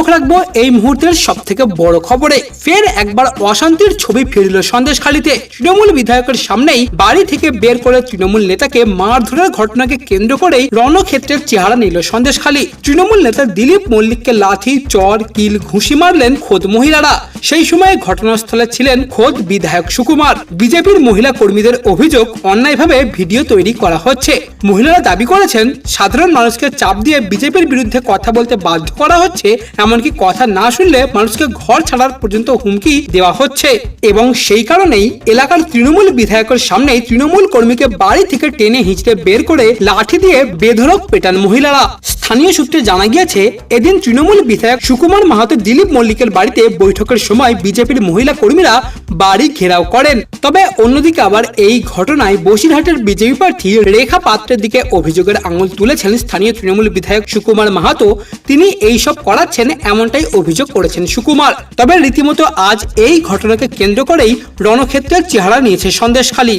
চোখ রাখব এই মুহূর্তের সব থেকে বড় খবরে। ফের একবার অশান্তির ছবি ফিরল সন্দেশখালীতে। তৃণমূল বিধায়কের সামনেই বাড়ি থেকে বের করে তৃণমূল নেতাকে মারধরের ঘটনাকে কেন্দ্র করেই রণক্ষেত্রের চেহারা নিল সন্দেশখালী। তৃণমূল নেতা দিলীপ মল্লিককে লাঠি, চর, কিল, ঘুষি মারলেন খোদ মহিলারা। সেই সময় ঘটনাস্থলে ছিলেন খোদ বিধায়ক সুকুমার। বিজেপির মহিলা কর্মীদের অভিযোগ অন্যায়ভাবে ভিডিও তৈরি করা হচ্ছে। মহিলারা দাবি করেছেন, সাধারণ মানুষকে চাপ দিয়ে বিজেপির বিরুদ্ধে কথা বলতে বাধ্য করা হচ্ছে, এমনকি কথা না শুনলে মানুষকে ঘর ছাড়ার পর্যন্ত হুমকি দেওয়া হচ্ছে। এবং সেই কারণেই এলাকার তৃণমূল বিধায়কের সামনেই তৃণমূল কর্মীকে বাড়ি থেকে টেনে হিঁচড়ে বের করে লাঠি দিয়ে বেধরক পেটান মহিলারা। স্থানীয় সূত্রে জানা গিয়েছে, এদিন তৃণমূল বিধায়ক সুকুমার মাহাতো দিলীপ মল্লিকের বাড়িতে বৈঠকের সময় বিজেপির মহিলা কর্মীরা বাড়ি ঘেরাও করেন। তবে অন্যদিকে আবার এই ঘটনায় বসিরহাটের বিজেপি প্রার্থী রেখা পাত্রের দিকে অভিযোগের আঙুল তুলেছেন স্থানীয় তৃণমূল বিধায়ক সুকুমার মাহাতো। তিনি এই সব করাচ্ছেন এমনটাই অভিযোগ করেছেন সুকুমার। তবে রীতিমতো আজ এই ঘটনাকে কেন্দ্র করেই রণক্ষেত্রের চেহারা নিয়েছে সন্দেশখালী।